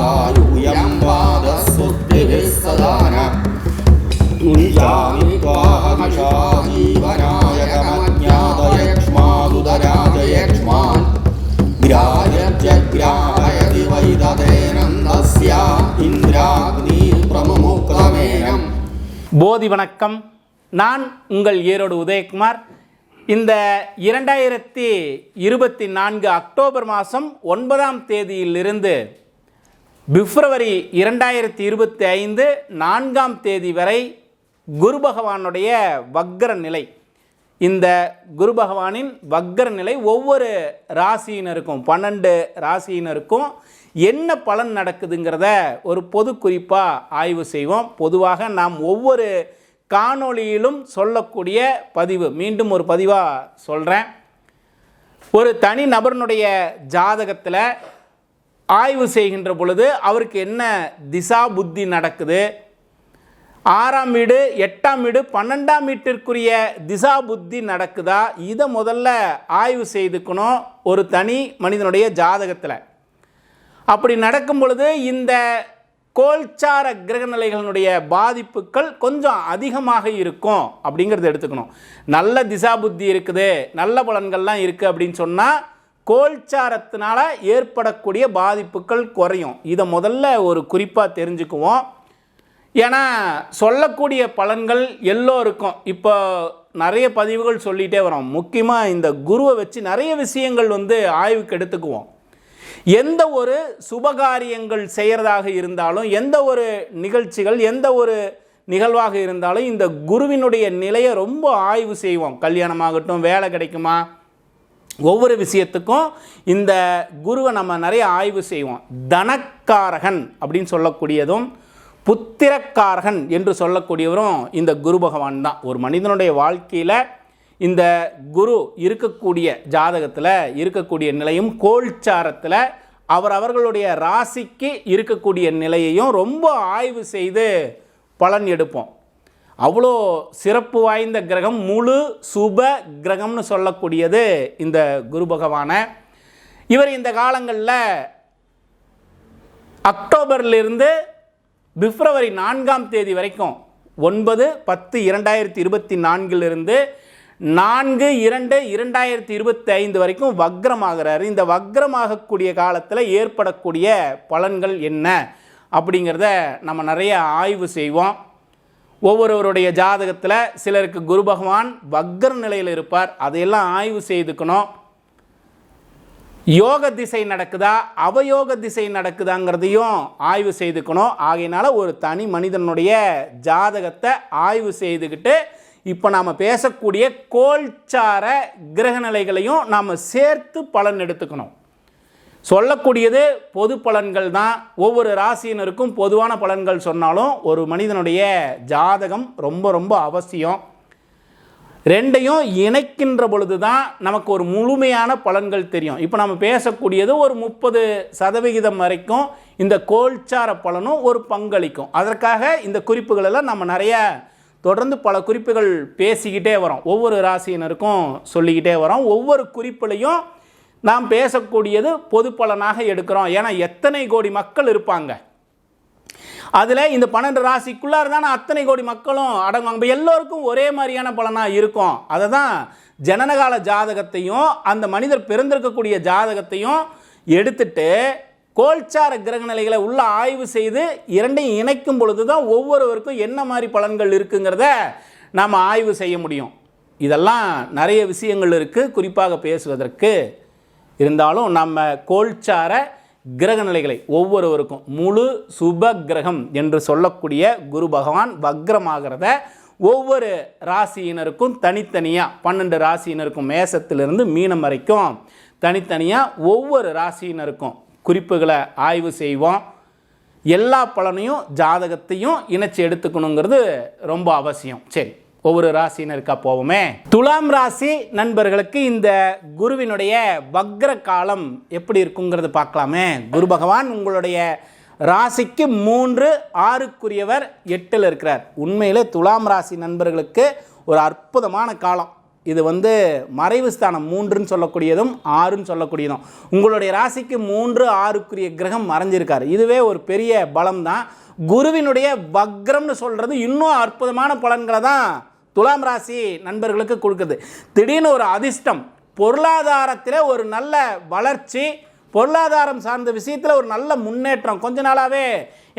दीर्घायुयं पादस्तुतिभिः सदा न मुञ्जामि त्वाहमिषा जीवनाय कमज्ञातयक्ष्मादुदराजयक्ष्मान् ग्राह्यत्यग्राहयति वै तदेनन्दस्य इन्द्राग्निप्रमुक्तमेनम् போதி வணக்கம் நான் உங்கள் ஈரோடு உதயகுமார் இந்த இரண்டாயிரத்தி இருபத்தி நான்கு அக்டோபர் மாதம் ஒன்பதாம் தேதியிலிருந்து பிப்ரவரி இரண்டாயிரத்தி இருபத்தி ஐந்து நான்காம் தேதி வரை குரு பகவானுடைய வக்ர நிலை இந்த குரு பகவானின் வக்ர நிலை ஒவ்வொரு ராசியினருக்கும் பன்னெண்டு ராசியினருக்கும் என்ன பலன் நடக்குதுங்கிறத ஒரு பொது குறிப்பாக ஆய்வு செய்வோம். பொதுவாக நாம் ஒவ்வொரு காணொளியிலும் சொல்லக்கூடிய பதிவு. மீண்டும் ஒரு பதிவாக சொல்கிறேன் ஒரு தனி நபர்னுடைய ஜாதகத்தில் ஆய்வு செய்கின்ற பொழுது அவருக்கு என்ன திசா புத்தி நடக்குது? ஆறாம் வீடு எட்டாம் வீடு பன்னெண்டாம் வீட்டிற்குரிய திசா புத்தி நடக்குதா? இதை முதல்ல ஆய்வு செய்துக்கணும் ஒரு தனி மனிதனுடைய ஜாதகத்தில். அப்படி நடக்கும் பொழுது இந்த கோல்சார கிரகநிலைகளினுடைய பாதிப்புகள் கொஞ்சம் அதிகமாக இருக்கும் அப்படிங்கிறத எடுத்துக்கணும். நல்ல திசா புத்தி இருக்குது நல்ல பலன்கள்லாம் இருக்குது அப்படின்னு சொன்னால் கோல்சாரத்தினால ஏற்படக்கூடிய பாதிப்புகள் குறையும். இதை முதல்ல ஒரு குறிப்பாக தெரிஞ்சுக்குவோம். ஏன்னா சொல்லக்கூடிய பலன்கள் எல்லோருக்கும். இப்போ நிறைய பதிவுகள் சொல்லிகிட்டே வரோம். முக்கியமாக இந்த குருவை வச்சு நிறைய விஷயங்கள் வந்து ஆய்வுக்கு எடுத்துக்குவோம். எந்த ஒரு சுபகாரியங்கள் செய்கிறதாக இருந்தாலும் எந்த ஒரு நிகழ்ச்சிகள் எந்த ஒரு நிகழ்வாக இருந்தாலும் இந்த குருவினுடைய நிலையை ரொம்ப ஆய்வு செய்வோம். கல்யாணமாகட்டும் வேலை கிடைக்குமா ஒவ்வொரு விஷயத்துக்கும் இந்த குருவை நம்ம நிறைய ஆய்வு செய்வோம். தனக்காரகன் அப்படின்னு சொல்லக்கூடியதும் புத்திரக்காரகன் என்று சொல்லக்கூடியவரும் இந்த குரு பகவான் தான். ஒரு மனிதனுடைய வாழ்க்கையில் இந்த குரு இருக்கக்கூடிய ஜாதகத்தில் இருக்கக்கூடிய நிலையும் கோல்சாரத்தில் அவர் அவர்களுடைய ராசிக்கு இருக்கக்கூடிய நிலையையும் ரொம்ப ஆய்வு செய்து பலன் எடுப்போம். அவ்வளோ சிறப்பு வாய்ந்த கிரகம் முழு சுப கிரகம்னு சொல்லக்கூடியது இந்த குரு பகவானை. இவர் இந்த காலங்களில் அக்டோபர்லேருந்து பிப்ரவரி நான்காம் தேதி வரைக்கும் ஒன்பது பத்து இரண்டாயிரத்தி இருபத்தி நான்கிலிருந்து நான்கு இரண்டு இரண்டாயிரத்தி இருபத்தி ஐந்து வரைக்கும் வக்ரமாகிறாரு. இந்த வக்ரமாகக்கூடிய காலத்தில் ஏற்படக்கூடிய பலன்கள் என்ன? அப்படிங்கிறத நம்ம நிறைய ஆய்வு செய்வோம். ஒவ்வொருவருடைய ஜாதகத்தில் சிலருக்கு குரு பகவான் வக்ர நிலையில் இருப்பார். அதையெல்லாம் ஆய்வு செய்துக்கணும். யோக திசை நடக்குதா? அவயோக திசை நடக்குதாங்கிறதையும் ஆய்வு செய்துக்கணும். ஆகையினால ஒரு தனி மனிதனுடைய ஜாதகத்தை ஆய்வு செய்துக்கிட்டு இப்போ நாம் பேசக்கூடிய கோல்சார கிரகநிலைகளையும் நாம் சேர்த்து பலன் எடுத்துக்கணும். சொல்லக்கூடியது பொது பலன்கள் தான். ஒவ்வொரு ராசியினருக்கும் பொதுவான பலன்கள் சொன்னாலும் ஒரு மனிதனுடைய ஜாதகம் ரொம்ப ரொம்ப அவசியம். ரெண்டையும் இணைக்கின்ற பொழுது தான் நமக்கு ஒரு முழுமையான பலன்கள் தெரியும். இப்போ நம்ம பேசக்கூடியது ஒரு முப்பது சதவிகிதம் வரைக்கும் இந்த கோல்சார பலனும் ஒரு பங்களிக்கும். அதற்காக இந்த குறிப்புகளெல்லாம் நம்ம நிறைய தொடர்ந்து பல குறிப்புகள் பேசிக்கிட்டே வரோம். ஒவ்வொரு ராசியினருக்கும் சொல்லிக்கிட்டே வரோம். ஒவ்வொரு குறிப்புலையும் நாம் பேசக்கூடியது பொது பலனாக எடுக்கிறோம். ஏன்னா எத்தனை கோடி மக்கள் இருப்பாங்க? அதில் இந்த பன்னெண்டு ராசிக்குள்ளார தானே அத்தனை கோடி மக்களும் அடங்குவாங்க. இப்போ எல்லோருக்கும் ஒரே மாதிரியான பலனாக இருக்கும். அதை தான் ஜனனகால ஜாதகத்தையும் அந்த மனிதர் பிறந்திருக்கக்கூடிய ஜாதகத்தையும் எடுத்துட்டு கோல்சார கிரகநிலைகளை உள்ள ஆய்வு செய்து இரண்டையும் இணைக்கும் பொழுது தான் ஒவ்வொருவருக்கும் என்ன மாதிரி பலன்கள் இருக்குங்கிறத நாம் ஆய்வு செய்ய முடியும். இதெல்லாம் நிறைய விஷயங்கள் இருக்குது குறிப்பாக பேசுவதற்கு இருந்தாலும் நம்ம கோல்சார கிரக நிலைகளை ஒவ்வொருவருக்கும் முழு சுப கிரகம் என்று சொல்லக்கூடிய குரு பகவான் வக்ரமாகிறத ஒவ்வொரு ராசியினருக்கும் தனித்தனியாக பன்னெண்டு ராசியினருக்கும் மேசத்திலிருந்து மீனம் வரைக்கும் தனித்தனியாக ஒவ்வொரு ராசியினருக்கும் குறிப்புகளை ஆய்வு செய்வோம். எல்லா பலனையும் ஜாதகத்தையும் இணைச்சி எடுத்துக்கணுங்கிறது ரொம்ப அவசியம். சரி. ஒவ்வொரு ராசினருக்கா போவோமே. துலாம் ராசி நண்பர்களுக்கு இந்த குருவினுடைய வக்ர காலம் எப்படி இருக்குங்கிறது பார்க்கலாமே. குரு பகவான் உங்களுடைய ராசிக்கு மூன்று ஆறுக்குரியவர் எட்டில் இருக்கிறார். உண்மையில் துலாம் ராசி நண்பர்களுக்கு ஒரு அற்புதமான காலம். இது வந்து மறைவு ஸ்தானம் மூன்றுன்னு சொல்லக்கூடியதும் ஆறுன்னு சொல்லக்கூடியதும். உங்களுடைய ராசிக்கு மூன்று ஆறுக்குரிய கிரகம் மறைஞ்சிருக்கார். இதுவே ஒரு பெரிய பலம் தான் குருவினுடைய வக்ரம்னு சொல்கிறது இன்னும் அற்புதமான பலன்களை தான் துலாம் ராசி நண்பர்களுக்கு கொடுக்குது. திடீர்னு ஒரு அதிர்ஷ்டம். பொருளாதாரத்தில் ஒரு நல்ல வளர்ச்சி பொருளாதாரம் சார்ந்த விஷயத்தில் ஒரு நல்ல முன்னேற்றம். கொஞ்ச நாளாகவே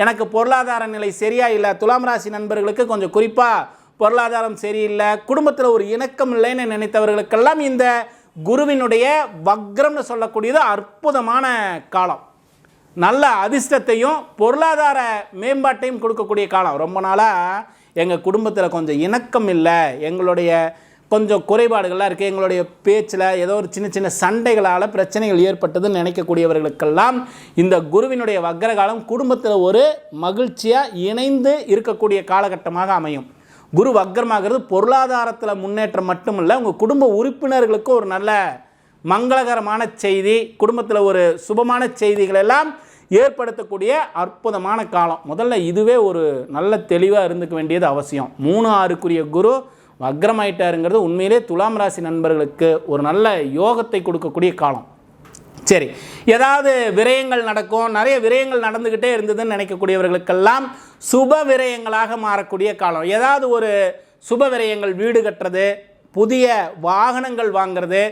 எனக்கு பொருளாதார நிலை சரியாக இல்லை துலாம் ராசி நண்பர்களுக்கு கொஞ்சம் குறிப்பாக பொருளாதாரம் சரியில்லை குடும்பத்தில் ஒரு இணக்கம் இல்லைன்னு நினைத்தவர்களுக்கெல்லாம் இந்த குருவினுடைய வக்ரம்னு சொல்லக்கூடியது அற்புதமான காலம். நல்ல அதிர்ஷ்டத்தையும் பொருளாதார மேம்பாட்டையும் கொடுக்கக்கூடிய காலம். ரொம்ப நாளாக எங்கள் குடும்பத்தில் கொஞ்சம் இணக்கம் இல்லை எங்களுடைய கொஞ்சம் குறைபாடுகள்லாம் இருக்குது எங்களுடைய பேச்சில் ஏதோ ஒரு சின்ன சின்ன சண்டைகளால் பிரச்சனைகள் ஏற்பட்டதுன்னு நினைக்கக்கூடியவர்களுக்கெல்லாம் இந்த குருவினுடைய வக்ரகாலம் குடும்பத்தில் ஒரு மகிழ்ச்சியாக இணைந்து இருக்கக்கூடிய காலகட்டமாக அமையும். குரு வக்ரமாகிறது பொருளாதாரத்தில் முன்னேற்றம் மட்டுமில்லை உங்கள் குடும்ப உறுப்பினர்களுக்கும் ஒரு நல்ல மங்களகரமான செய்தி குடும்பத்தில் ஒரு சுபமான செய்திகள் எல்லாம் ஏற்படுத்தக்கூடிய அற்புதமான காலம். முதல்ல இதுவே ஒரு நல்ல தெளிவாக இருந்துக்க வேண்டியது அவசியம். மூணு ஆறுக்குரிய குரு வக்ரமாயிட்டாருங்கிறது உண்மையிலே துலாம் ராசி நண்பர்களுக்கு ஒரு நல்ல யோகத்தை கொடுக்கக்கூடிய காலம். சரி ஏதாவது விரயங்கள் நடக்கும் நிறைய விரயங்கள் நடந்துக்கிட்டே இருந்ததுன்னு நினைக்கக்கூடியவர்களுக்கெல்லாம் சுப விரயங்களாக மாறக்கூடிய காலம். ஏதாவது ஒரு சுப விரயங்கள் வீடு கட்டுறது புதிய வாகனங்கள் வாங்குறது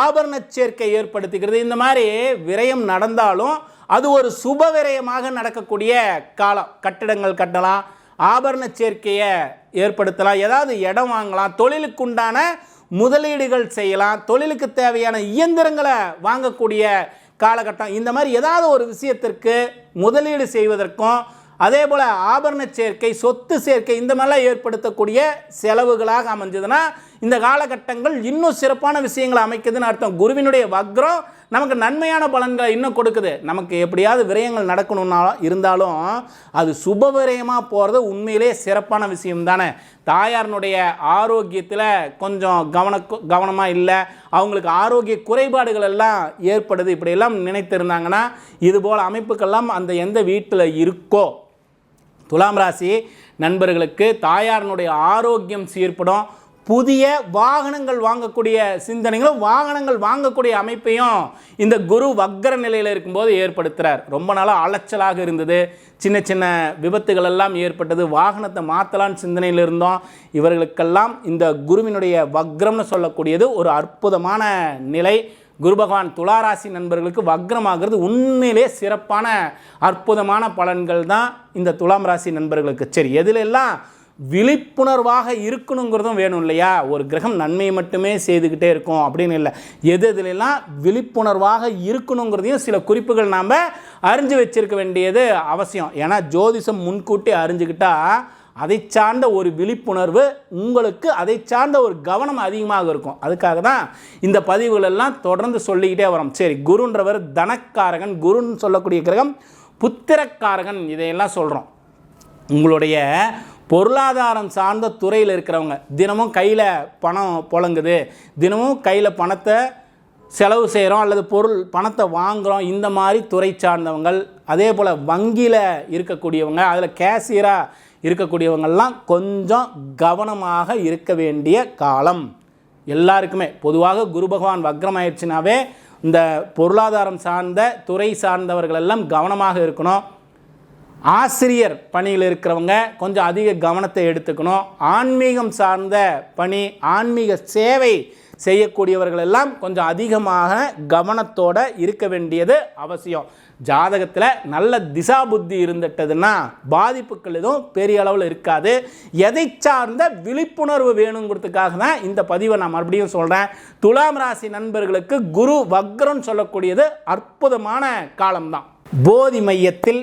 ஆபரண சேர்க்கை ஏற்படுத்திக்கிறது இந்த மாதிரி விரயம் நடந்தாலும் அது ஒரு சுப விரயமாக நடக்கக்கூடிய காலம். கட்டிடங்கள் கட்டலாம் ஆபரண சேர்க்கையை ஏற்படுத்தலாம் ஏதாவது இடம் வாங்கலாம் தொழிலுக்குண்டான முதலீடுகள் செய்யலாம் தொழிலுக்கு தேவையான இயந்திரங்களை வாங்கக்கூடிய காலகட்டம். இந்த மாதிரி ஏதாவது ஒரு விஷயத்திற்கு முதலீடு செய்வதற்கும் அதே போல் ஆபரண சேர்க்கை சொத்து சேர்க்கை இந்த மாதிரிலாம் ஏற்படுத்தக்கூடிய செலவுகளாக அமைஞ்சதுன்னா இந்த காலகட்டங்கள் இன்னும் சிறப்பான விஷயங்களை அமைக்குதுன்னு அர்த்தம். குருவினுடைய வக்ரம் நமக்கு நன்மையான பலன்களை இன்னும் கொடுக்குது. நமக்கு எப்படியாவது விரயங்கள் நடக்கணும்னா இருந்தாலும் அது சுப விரயமாக போகிறது உண்மையிலே சிறப்பான விஷயம் தானே. தாயாரினுடைய ஆரோக்கியத்தில் கொஞ்சம் கவன கவனமாக இல்லை. அவங்களுக்கு ஆரோக்கிய குறைபாடுகள் எல்லாம் ஏற்படுது. இப்படியெல்லாம் நினைத்திருந்தாங்கன்னா இதுபோல் அமைப்புக்கெல்லாம் அந்த எந்த வீட்டில் இருக்கோ. துலாம் ராசி நண்பர்களுக்கு தாயாரினுடைய ஆரோக்கியம் சீர்படும். புதிய வாகனங்கள் வாங்கக்கூடிய சிந்தனைகளும் வாகனங்கள் வாங்கக்கூடிய அமைப்பையும் இந்த குரு வக்கர நிலையில் இருக்கும்போது ஏற்படுத்துகிறார் ரொம்ப நாளாக அலைச்சலாக இருந்தது. சின்ன சின்ன விபத்துகள் எல்லாம் ஏற்பட்டது. வாகனத்தை மாற்றலான்னு சிந்தனையில் இருந்தோம். இவர்களுக்கெல்லாம் இந்த குருவினுடைய வக்ரம்னு சொல்லக்கூடியது ஒரு அற்புதமான நிலை. குரு பகவான் துளாராசி நண்பர்களுக்கு வக்ரமாகிறது உண்மையிலே சிறப்பான அற்புதமான பலன்கள் தான் இந்த துலாம் ராசி நண்பர்களுக்கு. சரி எதிலெல்லாம் விழிப்புணர்வாக இருக்கணுங்கிறதும் வேணும் இல்லையா? ஒரு கிரகம் நன்மையை மட்டுமே செய்துக்கிட்டே இருக்கும் அப்படின்னு இல்லை. எது எதுலாம் விழிப்புணர்வாக இருக்கணுங்கிறதையும் சில குறிப்புகள் நாம் அறிஞ்சு வச்சிருக்க வேண்டியது அவசியம். ஏன்னா ஜோதிஷம் முன்கூட்டி அறிஞ்சுக்கிட்டா அதை சார்ந்த ஒரு விழிப்புணர்வு உங்களுக்கு அதை சார்ந்த ஒரு கவனம் அதிகமாக இருக்கும். அதுக்காக தான் இந்த பதிவுகளெல்லாம் தொடர்ந்து சொல்லிக்கிட்டே வரோம். சரி குருன்றவர் தனக்காரகன் குருன்னு சொல்லக்கூடிய கிரகம் புத்திரக்காரகன் இதையெல்லாம் சொல்கிறோம் உங்களுடைய பொருளாதாரம் சார்ந்த துறையில் இருக்கிறவங்க தினமும் கையில் பணம் புழங்குது. தினமும் கையில் பணத்தை செலவு செய்கிறோம் அல்லது பொருள் பணத்தை வாங்குகிறோம் இந்த மாதிரி துறை சார்ந்தவங்கள் அதே போல் வங்கியில் இருக்கக்கூடியவங்க அதில் கேஷியராக இருக்கக்கூடியவங்கள்லாம் கொஞ்சம் கவனமாக இருக்க வேண்டிய காலம். எல்லாருக்குமே பொதுவாக குரு பகவான் வக்ரமாயிடுச்சுனாவே இந்த பொருளாதாரம் சார்ந்த துறை சார்ந்தவர்கள் எல்லாம் கவனமாக இருக்கணும். ஆசிரியர் பணியில் இருக்கிறவங்க கொஞ்சம் அதிக கவனத்தை எடுத்துக்கணும். ஆன்மீகம் சார்ந்த பணி ஆன்மீக சேவை செய்யக்கூடியவர்கள் எல்லாம் கொஞ்சம் அதிகமாக கவனத்தோடு இருக்க வேண்டியது அவசியம். ஜாதகத்தில் நல்ல திசா புத்தி இருந்துட்டதுன்னா பாதிப்புகள் எதுவும் பெரிய அளவில் இருக்காது. எதை சார்ந்த விழிப்புணர்வு வேணுங்கிறதுக்காக தான் இந்த பதிவை நான் மறுபடியும் சொல்கிறேன் துலாம் ராசி நண்பர்களுக்கு குரு வக்ரம் சொல்லக்கூடியது அற்புதமான காலம்தான். போதி மையத்தில்